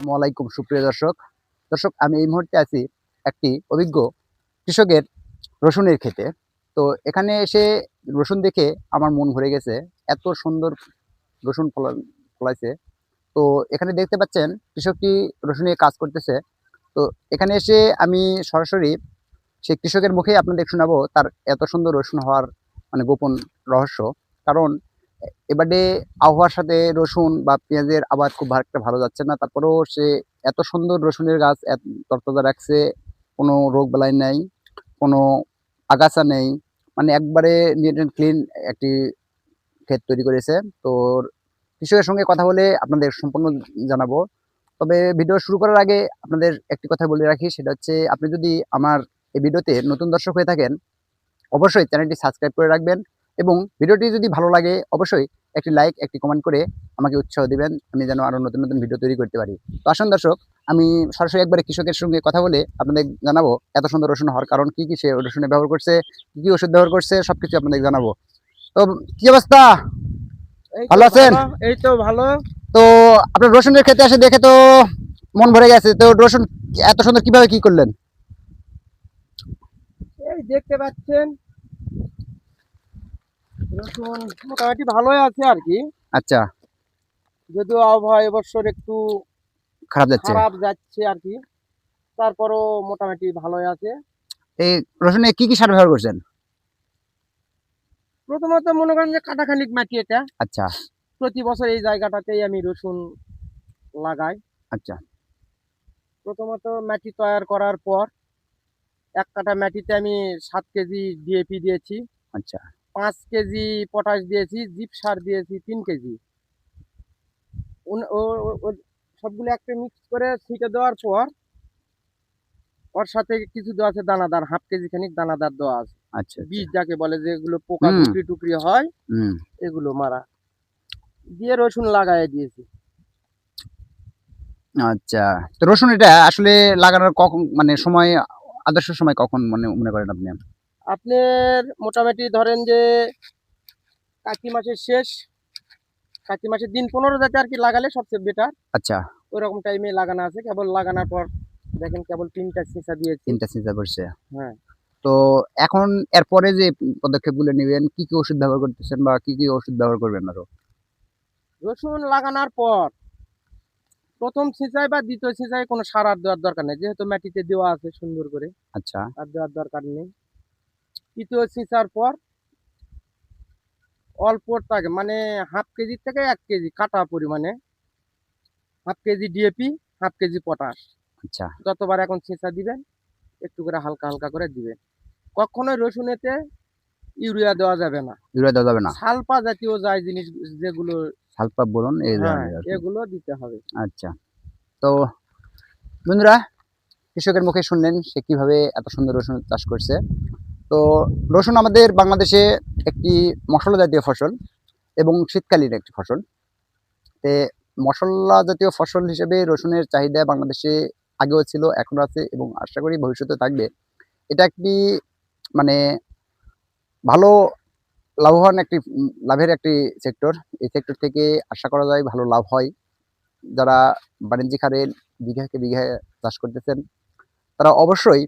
আসসালামু আলাইকুম, সুপ্রিয় দর্শক। দর্শক, আমি এই মুহূর্তে আছি একটি অভিজ্ঞ কৃষকের রসুনের ক্ষেতে। তো এখানে এসে রসুন দেখে আমার মন ভরে গেছে, এত সুন্দর রসুন ফলা, ফলাইছে। তো এখানে দেখতে পাচ্ছেন, কৃষকটি রসুনে কাজ করতেছে। তো এখানে এসে আমি সরাসরি সেই কৃষকের মুখেই আপনাদের শোনাবো, তার এত সুন্দর রসুন হওয়ার মানে গোপন রহস্য। কারণ এবারে আবহাওয়ার সাথে রসুন বা পেঁয়াজের আবাদ খুব একটা ভালো যাচ্ছে না। তারপরেও সে এত সুন্দর রসুনের গাছ তরতাজা রাখছে, কোনো রোগ বেলায় নেই, কোনো আগাছা নেই। মানে একবারে নিট অ্যান্ড ক্লিন একটি ক্ষেত তৈরি করেছে। তো কৃষকের সঙ্গে কথা বলে আপনাদের সম্পূর্ণ জানাব। তবে ভিডিও শুরু করার আগে আপনাদের একটি কথা বলে রাখি, সেটা হচ্ছে আপনি যদি আমার এই ভিডিওতে নতুন দর্শক হয়ে থাকেন, অবশ্যই চ্যানেলটি সাবস্ক্রাইব করে রাখবেন। এবং ভিডিওটি যদি ভালো লাগে অবশ্যই একটি লাইক একটি কমেন্ট করে আমাকে উৎসাহ দিবেন। আমি যেন আরও নতুন নতুন ভিডিও তৈরি করতে পারি। তো আসুন দর্শক আমি সরাসরি একবারে কৃষকের সঙ্গে কথা বলে আপনাদের জানাব এত সুন্দর রসুন হওয়ার কারণ কি কি সে রসুনে ব্যবহার করছে কি কি ওষুধ ব্যবহার করছে সব কিছু আপনাদের জানাব। তো কি অবস্থা? ভালো আছেন? এই তো ভালো। তো আপনার রসুনের ক্ষেতে আসে দেখে তো মন ভরে গেছে। তো রসুন এত সুন্দর কীভাবে কি করলেন? এই দেখতে পাচ্ছেন রসুন মোটামুটি ভালোই আছে আর কি। আচ্ছা। যদিও আবহাওয়া এবছর একটু খারাপ যাচ্ছে। খারাপ যাচ্ছে আর কি। তারপরও মোটামুটি ভালোই আছে। এই রসুনে কি কি সার ব্যবহার করছেন? প্রথমত মনে করেন যে কাটাখানিক মাটি এটা। আচ্ছা। প্রতি বছর এই জায়গাটাতেই আমি রসুন লাগাই। আচ্ছা। প্রথমত মাটি তৈরি করার পর এক কাটা মাটিতে আমি সাত কেজি ডিএপি দিয়েছি। আচ্ছা। পাঁচ কেজি পটাশ দিয়েছি জিপ সার দিয়েছি তিন কেজি। সবগুলো একটা মিক্স করে ছিটে দেওয়ার পর ওর সাথে কিছু দেওয়া আছে দানাদার হাফ কেজি খানিক দানাদার দেওয়া আছে। আচ্ছা বীজ যাকে বলে যেগুলো পোকা হুম। টুকরি টুকরি হয় এগুলো মারা। দিয়ে রসুন লাগাই দিয়েছি। আচ্ছা তো রসুন এটা আসলে লাগানোর কখন মানে সময় আদর্শ সময় কখন মানে মনে করেন আপনি? আপনার মোটামুটি ধরেন যে কার্তিক মাসের শেষ কার্তিক মাসের দিন পনেরো যাতে আর কি লাগালে সবচেয়ে বেটার আচ্ছা। ওই রকম টাইমে লাগানো আছে কেবল লাগানোর পর দেখেন কেবল তিনটা সিঁচা দিয়েছি। তিনটা সিঁচা করছে হ্যাঁ। তো এখন এরপরে যে পদক্ষেপগুলো নেবেন কি কি ওষুধ ব্যবহার করতেছেন বা কি কি ওষুধ ব্যবহার করবেন আরও? রসুন লাগানোর পর প্রথম সিঁচাই বা দ্বিতীয় সিঁচাই কোনো সার আর দেওয়ার দরকার নেই যেহেতু মাটিতে দেওয়া আছে সুন্দর করে। আচ্ছা। আর দেওয়ার দরকার নেই। তৃতীয় সিঁচার পর অল্প টাকা মানে হাফ কেজি থেকে এক কেজি কাটা পরিমাণে। Half KG DAP half KG potash. আচ্ছা। যতবার এখন ছেঁচা দিবেন একটু করে হালকা হালকা করে দিবেন। কখনোই রসুনেতে ইউরিয়া দেওয়া যাবে না। ইউরিয়া দেওয়া যাবে না? সালপা জাতীয় যায় জিনিস যেগুলো সালফা বলুন এই হ্যাঁ। এগুলো দিতে হবে। আচ্ছা। তো বন্ধুরা কৃষকের মুখে শুনলেন সে কীভাবে এত সুন্দর রসুন চাষ করছে। তো রসুন আমাদের বাংলাদেশে একটি মশলা জাতীয় ফসল এবং শীতকালীন একটি ফসল। তে মশলা জাতীয় ফসল হিসেবে রসুনের চাহিদা বাংলাদেশে আগেও ছিল এখনও আছে এবং আশা করি ভবিষ্যতে থাকবে। এটা একটি মানে ভালো লাভবান একটি, লাভের একটি সেক্টর এই সেক্টর থেকে আশা করা যায় ভালো লাভ হয়। যারা বাণিজ্যিক হারে বিঘাকে বিঘায় চাষ করতেছেন, তারা অবশ্যই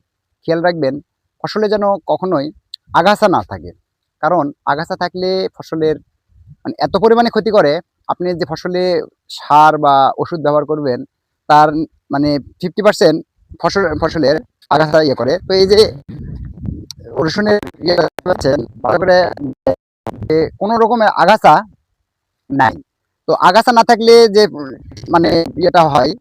খেয়াল রাখবেন ফসলে যেন কখনোই আগাছা না থাকে। কারণ আগাছা থাকলে ফসলের মানে এত পরিমাণে ক্ষতি করে, আপনি যে ফসলে সার বা ওষুধ ব্যবহার করবেন, তার মানে ফিফটি পার্সেন্ট ফসল, ফসলের আগাছা ইয়ে করে। তো এই যে রসুনের ইয়ে করে কোনো রকমের আগাছা নাই। তো আগাছা না থাকলে যে মানে ইয়েটা হয়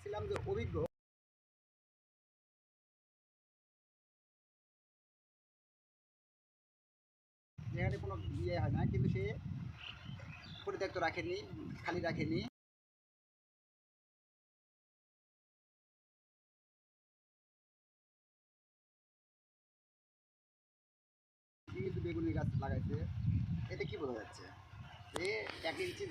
ছিলাম যে অভিজ্ঞ। যেখানে কোনো ইয়ে হয় না কিন্তু সে পরিত্যক্ত রাখেনি খালি রাখেনি। বেগুনের গাছ লাগাইছে এতে কি বোঝা যাচ্ছে? এ এক ইঞ্চি